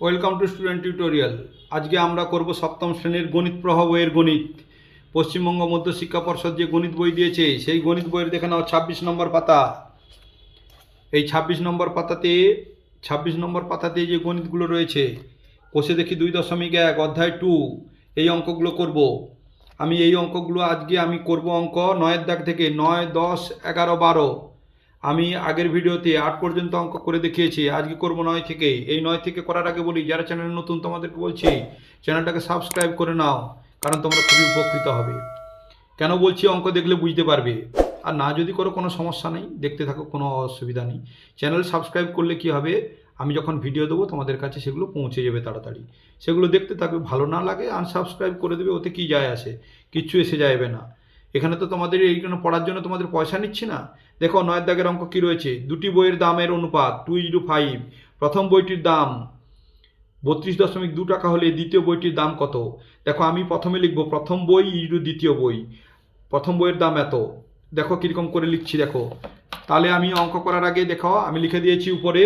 Welcome to student tutorial. আজকে আমরা করব সপ্তম শ্রেণির গণিত প্রভাব বইয়ের গণিত। পশ্চিমবঙ্গ মধ্য শিক্ষা পর্ষদ যে গণিত বই দিয়েছে, সেই গণিত বইয়ের দেখে নাও ছাব্বিশ নম্বর পাতা। এই ছাব্বিশ নম্বর পাতাতে, ছাব্বিশ নম্বর পাতাতে যে গণিতগুলো রয়েছে, কোষে দেখি দুই দশমিক এক, অধ্যায় টু, এই অঙ্কগুলো করব। আমি এই অঙ্কগুলো আজকে আমি করব অঙ্ক নয়ের দাগ থেকে, নয়, দশ, এগারো, বারো। আমি আগের ভিডিওতে আট পর্যন্ত অঙ্ক করে দেখিয়েছি আজকে করব নয় থেকে? এই নয় থেকে করার আগে বলি, যারা চ্যানেল নতুন তোমাদেরকে বলছি, চ্যানেলটাকে সাবস্ক্রাইব করে নাও, কারণ তোমরা খুবই উপকৃত হবে। কেন বলছি অঙ্ক দেখলে বুঝতে পারবে? আর না যদি করো কোনো সমস্যা নেই, দেখতে থাকো, কোনো অসুবিধা নেই। চ্যানেল সাবস্ক্রাইব করলে কি হবে? আমি যখন ভিডিও দেবো, তোমাদের কাছে সেগুলো পৌঁছে যাবে তাড়াতাড়ি। সেগুলো দেখতে থাকবে, ভালো না লাগে, আনসাবস্ক্রাইব করে দেবে, ওতে কি যায় আসে? কিচ্ছু এসে যাবে না। এখানে তো তোমাদের এই জন্য পড়ার জন্য তোমাদের পয়সা নিচ্ছি না। দেখো নয়ের দাগের অঙ্ক কী রয়েছে? দুটি বইয়ের দামের অনুপাত টু ইজু ফাইভ প্রথম বইটির দাম বত্রিশ দশমিক দু টাকা হলে দ্বিতীয় বইটির দাম কত? দেখো আমি প্রথমে লিখব, প্রথম বই ইজু দ্বিতীয় বই। প্রথম বইয়ের দাম এত। দেখো কীরকম করে লিখছি, দেখো। তাহলে আমি অঙ্ক করার আগে দেখো, আমি লিখে দিয়েছি উপরে।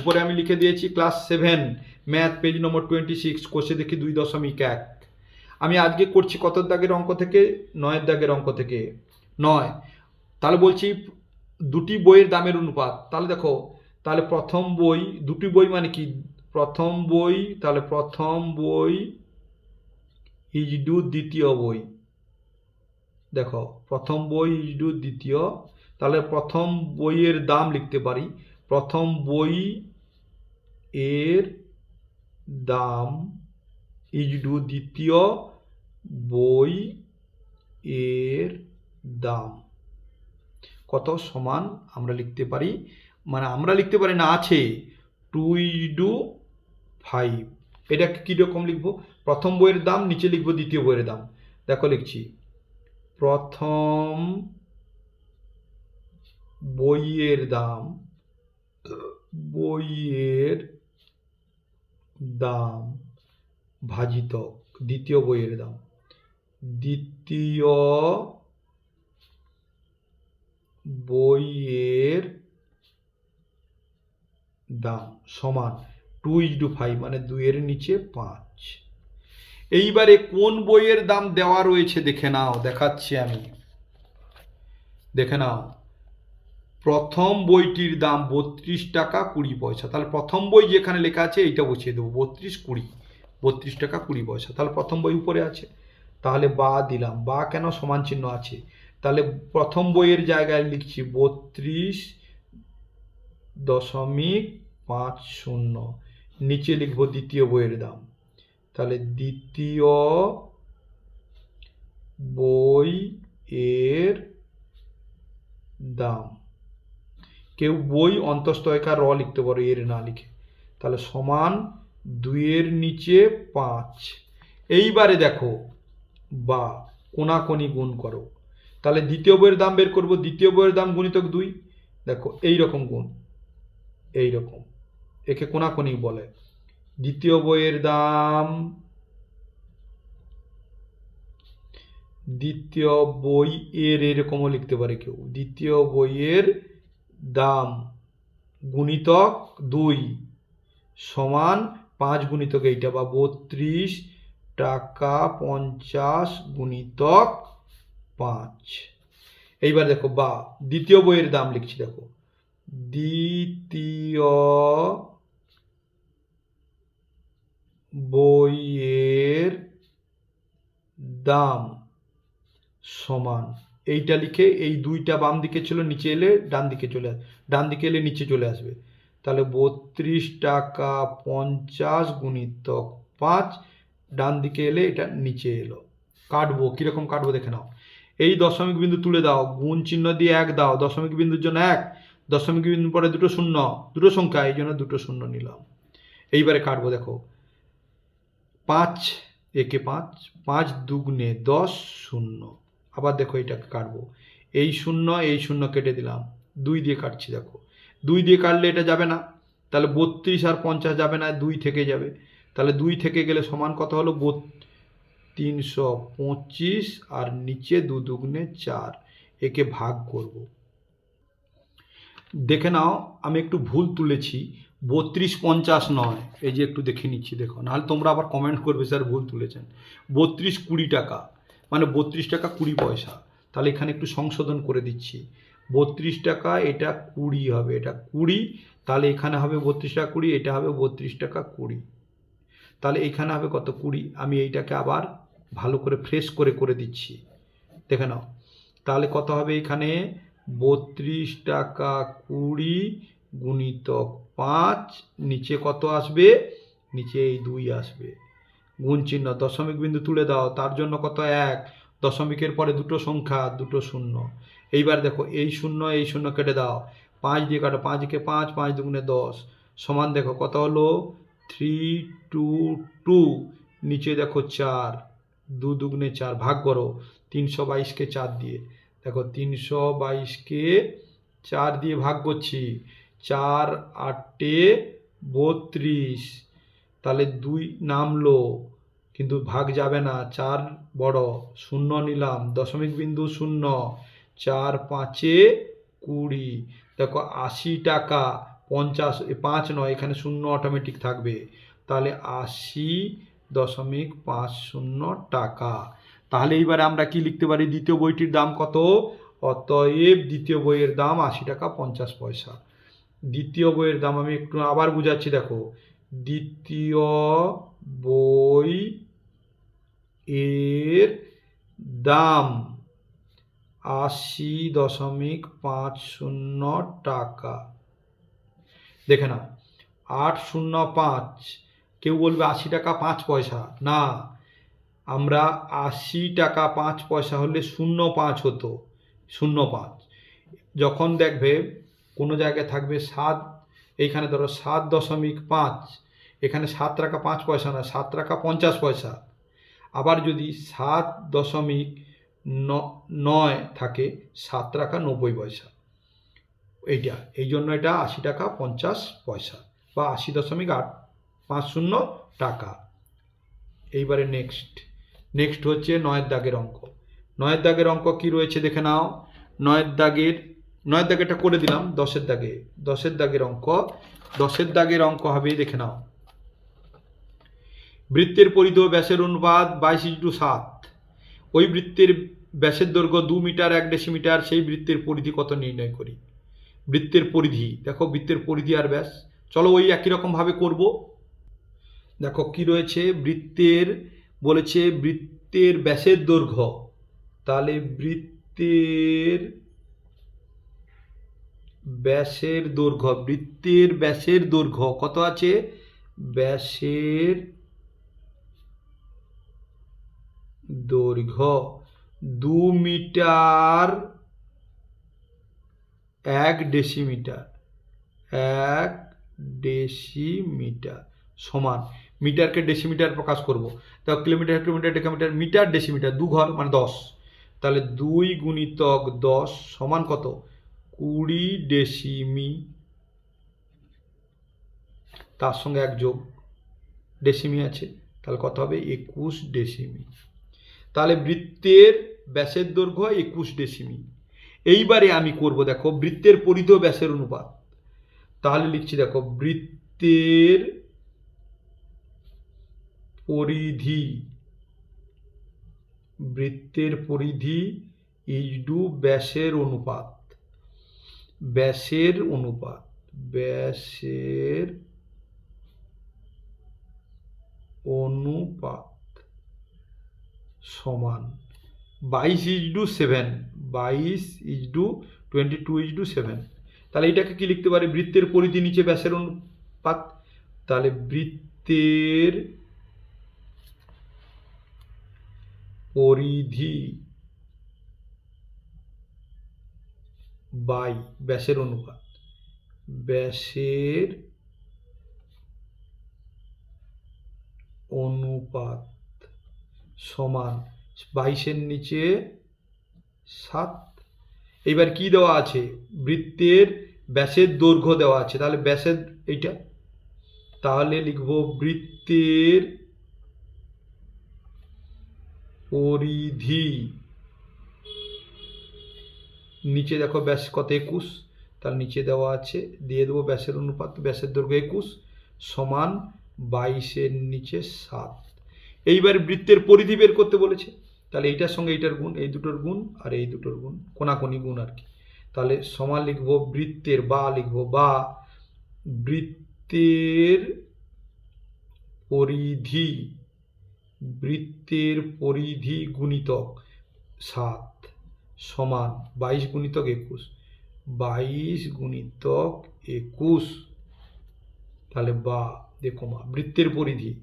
উপরে আমি লিখে দিয়েছি class seven math page number twenty six কোষে দেখি দুই দশমিক এক। আমি আজকে করছি কত দাগের অঙ্ক থেকে? নয়ের দাগের অঙ্ক থেকে। নয়। তাহলে বলছি দুটি বইয়ের দামের অনুপাত। তাহলে দেখো, তাহলে প্রথম বই, দুটি বই মানে কি? প্রথম বই, তাহলে প্রথম বই ইজ ডু দ্বিতীয় বই। দেখো, প্রথম বই ইজ ডু দ্বিতীয়। তাহলে প্রথম বইয়ের দাম লিখতে পারি। প্রথম বই এর দাম ইজ ডু দ্বিতীয় বই এর দাম। কত সমান আমরা লিখতে পারি? মানে আমরা লিখতে পারি না আছে। টু ইডু ফাইভ এটা কীরকম লিখব? প্রথম বইয়ের দাম, নিচে লিখব দ্বিতীয় বইয়ের দাম। দেখো লিখছি। প্রথম বইয়ের দাম বইয়ের দাম। ভাজিত, দ্বিতীয় বইয়ের দাম। দ্বিতীয় বইয়ের দাম সমান টু ইজ টু ফাইভ মানে দুইয়ের নিচে পাঁচ। এইবারে কোন বইয়ের দাম দেওয়া রয়েছে দেখে নাও, দেখাচ্ছি আমি। দেখে নাও। প্রথম বইটির দাম বত্রিশ টাকা কুড়ি পয়সা। তাহলে প্রথম বই যেখানে লেখা আছে, এইটা বসিয়ে দেবো, বত্রিশ কুড়ি। বত্রিশ টাকা কুড়ি পয়সা। তাহলে প্রথম বই উপরে আছে। তাহলে বা দিলাম। বা কেন সমান চিহ্ন আছে? তাহলে প্রথম বইয়ের জায়গায় লিখছি বত্রিশ দশমিক পাঁচ শূন্য। নিচে লিখব দ্বিতীয় বইয়ের দাম। তাহলে দ্বিতীয় বই এর দাম। কেউ বই অন্তস্তয়কার র লিখতে পারো, এর না লিখে। তাহলে সমান দুইয়ের নিচে পাঁচ। এইবারে দেখো, বা কোনাকোনি গুণ করো। তাহলে দ্বিতীয় বইয়ের দাম বের করব, দ্বিতীয় বইয়ের দাম গুণিতক দুই। দেখো এই রকম গুণ এই রকম একে কোনাকোনি বলে। দ্বিতীয় বইয়ের দাম, দ্বিতীয় বই এর এরকমও লিখতে পারে কেউ। দ্বিতীয় বইয়ের দাম গুণিতক দুই সমান পাঁচ গুণিতক এইটা বা বত্রিশ টাকা পঞ্চাশ গুণিতক পাঁচ। এইবার দেখো, বা দ্বিতীয় বইয়ের দাম লিখছি, দেখো। দ্বিতীয় বইয়ের দাম সমান। এইটা লিখে এই দুইটা বাম দিকে ছিল, নিচে এলে ডান দিকে চলে আস, ডান দিকে এলে নিচে চলে আসবে। তাহলে বত্রিশ টাকা পঞ্চাশ গুণিতক পাঁচ, ডান দিকে এলে এটা নিচে এলো। কাটবো, কীরকম কাটবো দেখে নাও। এই দশমিক বিন্দু তুলে দাও, গুণ চিহ্ন দিয়ে এক দাও, দশমিক বিন্দুর জন্য এক, দশমিক বিন্দু পরে দুটো শূন্য, দুটো সংখ্যা, এই জন্য দুটো শূন্য নিলাম। এইবারে কাটবো দেখো। পাঁচ, একে পাঁচ পাঁচ দুগুণে দশ, শূন্য। আবার দেখো এইটাকে কাটবো। এই শূন্য এই শূন্য কেটে দিলাম। দুই দিয়ে কাটছি দেখো। দুই দিয়ে কাটলে এটা যাবে না। তাহলে বত্রিশ আর পঞ্চাশ যাবে না, দুই থেকে যাবে। তাহলে দুই থেকে গেলে সমান কত হলো? তিনশো পঁচিশ আর নিচে দু দুগুণে চার। একে ভাগ করব। দেখে নাও, আমি একটু ভুল তুলেছি। বত্রিশ পঞ্চাশ নয়। এই যে একটু দেখে নিচ্ছি, দেখো। নাহলে তোমরা আবার কমেন্ট করবে, স্যার ভুল তুলেছেন। বত্রিশ কুড়ি টাকা। মানে বত্রিশ টাকা কুড়ি পয়সা। তাহলে এখানে একটু সংশোধন করে দিচ্ছি। বত্রিশ টাকা, এটা কুড়ি হবে। এটা কুড়ি, তাহলে এখানে হবে বত্রিশ টাকা কুড়ি, এটা হবে বত্রিশ টাকা কুড়ি। তাহলে এখানে হবে কত কুড়ি? আমি এইটাকে আবার ভালো করে ফ্রেশ করে করে দিচ্ছি। দেখে নাও। তাহলে কত হবে এখানে? বত্রিশ টাকা কুড়ি গুণিতক পাঁচ, নিচে কত আসবে? নিচে এই দুই আসবে। গুণ চিহ্ন দশমিক বিন্দু তুলে দাও, তার জন্য কত? এক। দশমিকের পরে দুটো সংখ্যা, দুটো শূন্য। এইবার দেখো, এই শূন্য এই শূন্য কেটে দাও। পাঁচ দিয়ে কাটো পাঁচকে পাঁচ পাঁচ দুগুণে দশ। সমান দেখো, কত হলো? থ্রি টু টু নিচে দেখো চার, দু দুগুণে চার। ভাগ করো, তিনশো বাইশকে চার দিয়ে। দেখো, তিনশো বাইশকে চার দিয়ে ভাগ করছি। চার আটে বত্রিশ। তাহলে দুই নামলো। কিন্তু ভাগ যাবে না। চার বড়, শূন্য নিলাম। দশমিক বিন্দু শূন্য। চার পাঁচে কুড়ি। দেখো, আশি টাকা, পঞ্চাশ পাঁচ নয়, এখানে শূন্য অটোমেটিক থাকবে। তাহলে আশি দশমিক পাঁচ শূন্য টাকা। তাহলে এইবারে আমরা কি লিখতে পারি? দ্বিতীয় বইটির দাম কত? অতএব দ্বিতীয় বইয়ের দাম আশি টাকা, পঞ্চাশ পয়সা। দ্বিতীয় বইয়ের দাম আমি একটু আবার বুঝাচ্ছি, দেখো। দ্বিতীয় বই এর দাম আশি দশমিক পাঁচ শূন্য টাকা। দেখে নাও, আট শূন্য পাঁচ, কেউ বলবে আশি টাকা পাঁচ পয়সা। না, আমরা আশি টাকা পাঁচ পয়সা হলে শূন্য পাঁচ হতো, শূন্য পাঁচ। যখন দেখবে কোনো জায়গায় থাকবে সাত, এইখানে ধরো সাত দশমিক পাঁচ, এখানে সাত টাকা পাঁচ পয়সা না, সাত টাকা পঞ্চাশ পয়সা। আবার যদি সাত দশমিক নয় থাকে, সাত টাকা নব্বই পয়সা। এইটা, এই জন্য এটা আশি টাকা পঞ্চাশ পয়সা বা আশি দশমিক আট, পাঁচ শূন্য টাকা। এইবারে নেক্সট নেক্সট হচ্ছে নয়ের দাগের অঙ্ক। নয়ের দাগের অঙ্ক কি রয়েছে দেখে নাও। নয়ের দাগের, নয়ের দাগেরটা করে দিলাম, দশের দাগে। দশের দাগের অঙ্ক, দশের দাগের অঙ্ক হবে দেখে নাও। বৃত্তের পরিধ ব্যাসের অনুপাত বাইশ ইন্টু সাত। ওই বৃত্তের ব্যাসের দৈর্ঘ্য দু মিটার, এক ডেসিমিটার, সেই বৃত্তের পরিধি কত নির্ণয় করি? বৃত্তের পরিধি, দেখো বৃত্তের পরিধি আর ব্যাস। চলো ওই একই রকমভাবে করব। দেখো কি রয়েছে? বৃত্তের বলেছে বৃত্তের ব্যাসের দৈর্ঘ্য। তাহলে বৃত্তের ব্যাসের দৈর্ঘ্য, বৃত্তের ব্যাসের দৈর্ঘ্য কত আছে? ব্যাসের দৈর্ঘ্য দু মিটার এক ডেসিমিটার এক ডেসিমিটার সমান। মিটারকে ডেসিমিটার প্রকাশ করব। তা kilometre kilometre, decametre, metre, decimetre, দু ঘর মানে দশ। তাহলে দুই গুণিতক দশ সমান কত? কুড়ি ডেসিমি। তার সঙ্গে এক যোগ। ডেসিমি আছে। তাহলে কত হবে? একুশ ডেসিমি। তাহলে বৃত্তের ব্যাসের দৈর্ঘ্য একুশ ডেসিমি এইবারে আমি করব, দেখো, বৃত্তের পরিধ ব্যাসের অনুপাত। তাহলে লিখছি, দেখো, বৃত্তের পরিধি বৃত্তের পরিধি ইজ টু ব্যাসের অনুপাত। ব্যাসের অনুপাত ব্যাসের অনুপাত। সমান বাইশ ইজ টু সেভেন, বাইশ is to twenty two is to seven. তাহলে এটাকে কি লিখতে পারি? বৃত্তের পরিধি নিচে ব্যাসের অনুপাত। তাহলে বৃত্তের পরিধি বাই ব্যাসের অনুপাত। ব্যাসের অনুপাত সমান। বাইশের নিচে সাত। এইবার কি দেওয়া আছে? বৃত্তের ব্যাসের দৈর্ঘ্য দেওয়া আছে। তাহলে ব্যাসের এইটা। তাহলে লিখব বৃত্তের পরিধি। নিচে দেখো ব্যাস কত? একুশ। তার নিচে দেওয়া আছে। দিয়ে দেবো ব্যাসের অনুপাত, ব্যাসের দৈর্ঘ্য একুশ সমান বাইশের নিচে সাত। এইবার বৃত্তের পরিধি বের করতে বলেছে। তাহলে এইটার সঙ্গে এইটার গুণ, এই দুটোর গুণ আর এই দুটোর গুণ, কোনাকুনি গুণ আর কি। তাহলে সমান লিখব বৃত্তের বা, লিখব বা। বৃত্তের পরিধি বৃত্তের পরিধি গুণিতক সাত সমান বাইশ গুণিতক একুশ। বাইশ গুণিতক একুশ। তাহলে বা, দেখো মা, বৃত্তের পরিধি।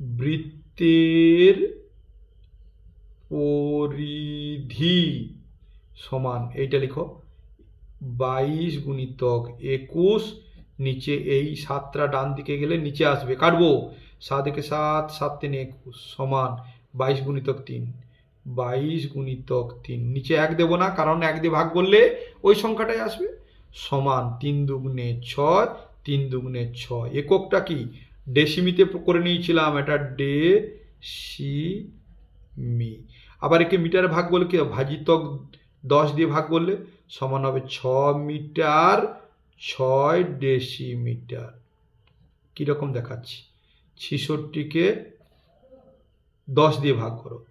বৃত্তের পরিধি সমান, এইটা লিখো, বাইশ গুণিতক একুশ, নিচে এই সাতটা ডান দিকে গেলে নিচে আসবে, কাটবো, সাত একে সাত সাত তিনে একুশ, সমান বাইশ গুণিতক তিন, বাইশ গুণিতক তিন, নিচে এক দেবো না, কারণ এক দিয়ে ভাগ করলে ওই সংখ্যাটাই আসবে, সমান তিন দুগুণে ছয়, তিন দুগুণে ছয়, এককটা কি? ডেসিমিতে করে নিয়েছিলাম, এটা ডে সি মি আবার একে মিটারে ভাগ করলে কি? ভাজিতক দশ দিয়ে ভাগ করলে সমান হবে ছ মিটার, ছয় ডেসিমিটার। কীরকম দেখাচ্ছি? ছিষট্টিকে দশ দিয়ে ভাগ করো।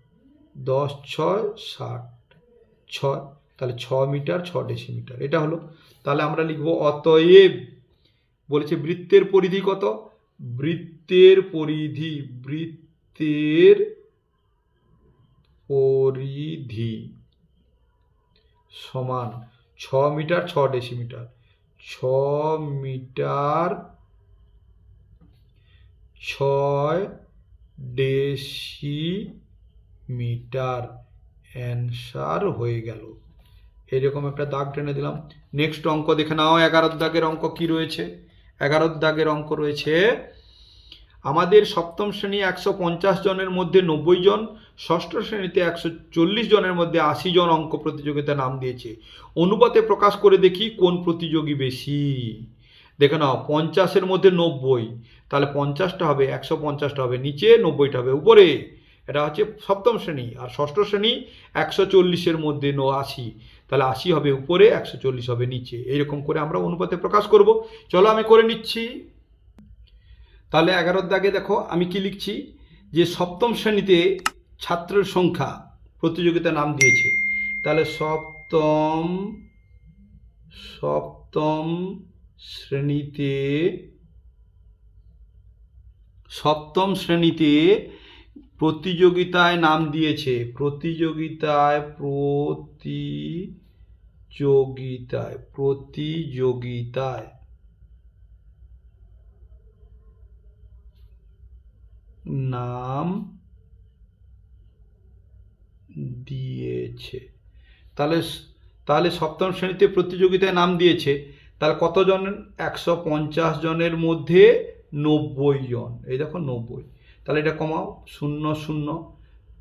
দশ, ছয়, ষাট। ছয়, তাহলে ছ মিটার, ছ ডেসিমিটার। এটা হলো, তাহলে আমরা লিখব অতএব। বলেছে বৃত্তের পরিধি কত? বৃত্তের পরিধি বৃত্তের পরিধি সমান ছ মিটার, ছ ডেসিমিটার। ছ মিটার, ছয় ডেসিমিটার। অ্যান্সার হয়ে গেল। এরকম একটা দাগ টেনে দিলাম। নেক্সট অঙ্ক দেখে নাও। এগারো দাগের অঙ্ক কি রয়েছে? এগারোর দাগের অঙ্ক রয়েছে। আমাদের সপ্তম শ্রেণি একশো পঞ্চাশ জনের মধ্যে নব্বই জন, ষষ্ঠ শ্রেণীতে একশো চল্লিশ জনের মধ্যে আশি জন অঙ্ক প্রতিযোগিতা নাম দিয়েছে। অনুপাতে প্রকাশ করে দেখি কোন প্রতিযোগী বেশি। দেখে নাও, পঞ্চাশের মধ্যে নব্বই, তাহলে পঞ্চাশটা হবে, একশো পঞ্চাশটা হবে, নিচে নব্বইটা হবে, উপরে। এটা হচ্ছে সপ্তম শ্রেণি, আর ষষ্ঠ শ্রেণি একশো চল্লিশের মধ্যে ন আশি। তাহলে আশি হবে উপরে, একশো চল্লিশ হবে নিচে। এইরকম করে আমরা অনুপাতে প্রকাশ করব। চলো আমি করে নিচ্ছি। তাহলে এগারোর দাগে দেখো, আমি কি লিখছি? যে সপ্তম শ্রেণীতে ছাত্রের সংখ্যা প্রতিযোগিতা নাম দিয়েছে। তাহলে সপ্তম সপ্তম শ্রেণীতে সপ্তম শ্রেণীতে প্রতিযোগিতায় নাম দিয়েছে। প্রতিযোগিতায় প্রতিযোগিতায় প্রতিযোগিতায়। নাম দিয়েছে। তাহলে তাহলে সপ্তম শ্রেণীতে প্রতিযোগিতায় নাম দিয়েছে। তাহলে কতজন? একশো পঞ্চাশ জনের মধ্যে নব্বই জন। এই দেখো নব্বই। তাহলে এটা কমাও। শূন্য শূন্য।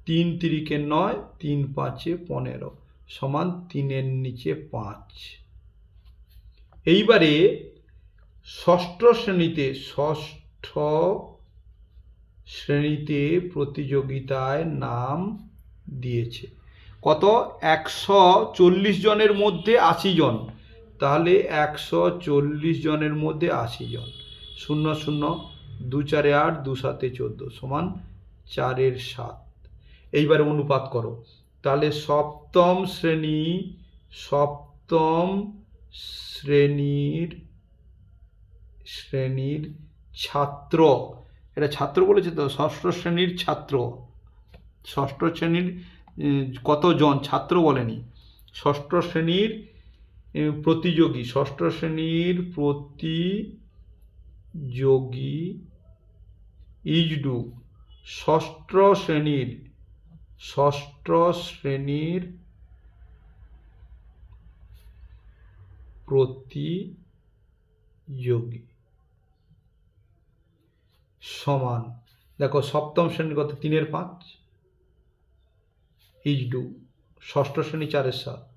তিন তিরিকে নয়, তিন পাঁচে পনেরো। সমান তিনের নিচে পাঁচ। এইবারে ষষ্ঠ শ্রেণীতে ষষ্ঠ শ্রেণীতে প্রতিযোগিতায় নাম দিয়েছে। কত? একশো চল্লিশ জনের মধ্যে আশি জন। তাহলে একশো চল্লিশ জনের মধ্যে আশি জন। শূন্য শূন্য, দু চারে আট, দু সাতে চোদ্দ, সমান চারের সাত। এইবারে অনুপাত করো। তাহলে সপ্তম শ্রেণি, সপ্তম শ্রেণির শ্রেণির ছাত্র। এটা ছাত্র বলেছে তো? ষষ্ঠ শ্রেণির ছাত্র। ষষ্ঠ শ্রেণির কতজন? ছাত্র বলেনি। ষষ্ঠ শ্রেণির প্রতিযোগী। ষষ্ঠ শ্রেণির প্রতিযোগী, ইজডু। ষষ্ঠ শ্রেণির ষষ্ঠ শ্রেণির প্রতিযোগী সমান। দেখো, সপ্তম শ্রেণির কত? তিনের পাঁচ। ইজ ডু ষষ্ঠ শ্রেণি চারের সাত।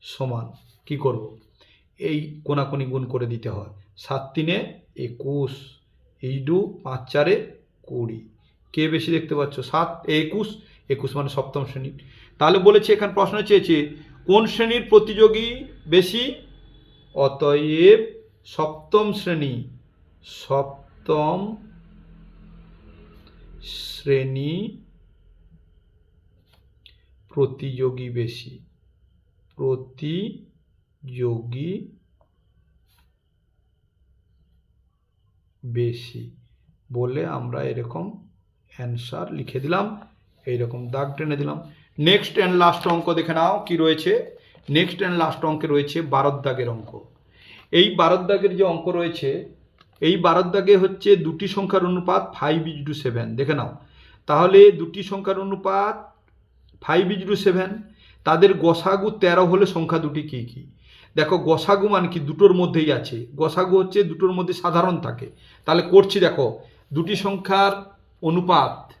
সমান, কি করব? এই কোনাকুনি গুণ করে দিতে হয়। সাত তিনে একুশ। এই ডু পাঁচ চারে কুড়ি। কে বেশি দেখতে পাচ্ছ? সাত, একুশ একুশ মানে সপ্তম শ্রেণি। তাহলে বলেছে, এখানে প্রশ্ন চেয়েছে, কোন শ্রেণির প্রতিযোগী বেশি? অতএব সপ্তম শ্রেণি সপ্তম শ্রেণি প্রতিযোগী বেশি। প্রতিযোগী বেশি বলে আমরা এরকম অ্যান্সার লিখে দিলাম। এইরকম দাগ টেনে দিলাম। নেক্সট অ্যান্ড লাস্ট অঙ্ক দেখে নাও কি রয়েছে। নেক্সট অ্যান্ড লাস্ট অঙ্কে রয়েছে বারোর দাগের অঙ্ক। এই বারোর দাগের যে অঙ্ক রয়েছে, এই বারোর দাগে হচ্ছে দুটি সংখ্যার অনুপাত ফাইভ ইজ টু সেভেন দেখে নাও। তাহলে দুটি সংখ্যার অনুপাত ফাইভ ইজ টু সেভেন তাদের গসাগু তেরো হলে সংখ্যা দুটি কী কী? দেখো, গসাগু মানে কি? দুটোর মধ্যেই আছে। গসাগু হচ্ছে দুটোর মধ্যে সাধারণ থাকে। তাহলে করছি দেখো। দুটি সংখ্যার অনুপাত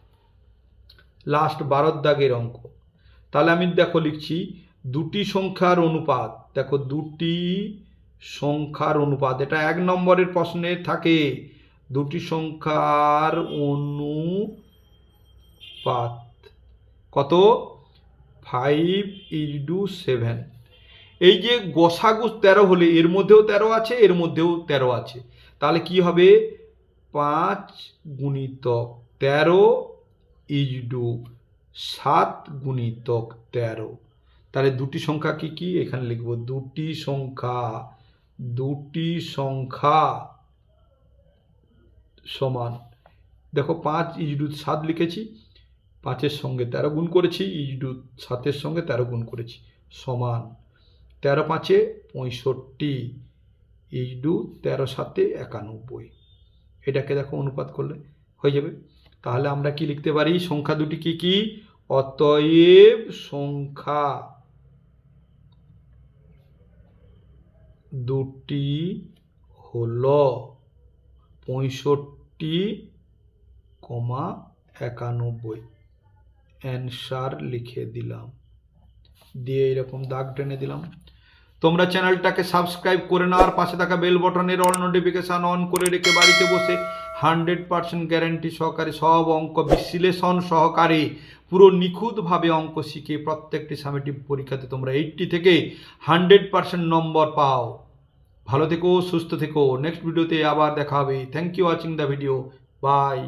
লাস্ট বারোর দাগের অঙ্ক। তাহলে আমি দেখো লিখছি, দুটি সংখ্যার অনুপাত, দেখো দুটি সংখ্যার অনুপাত, এটা এক নম্বরের প্রশ্নে থাকে। দুটি সংখ্যার অনুপাত কত? ফাইভ টু সেভেন এই যে গসাগু তেরো হলে এর মধ্যেও তেরো আছে, এর মধ্যেও তেরো আছে। তাহলে কি হবে? পাঁচ গুণিতক তেরো ইজ টু সাত গুণিতক তেরো। তাহলে দুটি সংখ্যা কি কি? এখানে লিখব দুটি সংখ্যা দুটি সংখ্যা সমান। দেখো পাঁচ ইজডু সাত লিখেছি, পাঁচের সঙ্গে তেরো গুণ করেছি, ইজডু সাতের সঙ্গে তেরো গুণ করেছি, সমান। তেরো পাঁচে পঁয়ষট্টি, ইজডু তেরো সাতে একানব্বই। এটাকে দেখো অনুপাত করলে হয়ে যাবে। তাহলে আমরা কি লিখতে পারি? সংখ্যা দুটি কি কি? অতএব সংখ্যা দুটি হল পঁয়ষট্টি কমা একানব্বই। অ্যান্সার লিখে দিলাম। দিয়ে এরকম দাগ টেনে দিলাম। তোমরা চ্যানেলটাকে সাবস্ক্রাইব করে নেওয়ার পাশে থাকা বেল বটনের অল নোটিফিকেশান অন করে রেখে বাড়িতে বসে হান্ড্রেড পার্সেন্ট গ্যারেন্টি সহকারে সব অঙ্ক বিশ্লেষণ সহকারে পুরো নিখুঁতভাবে অঙ্ক শিখে প্রত্যেকটি সামেটিভ পরীক্ষাতে তোমরা এইটটি থেকে হান্ড্রেড পার্সেন্ট নম্বর পাও। ভালো থেকো, সুস্থ থেকো। নেক্সট ভিডিওতে আবার দেখা হবে। Thank you watching the video bye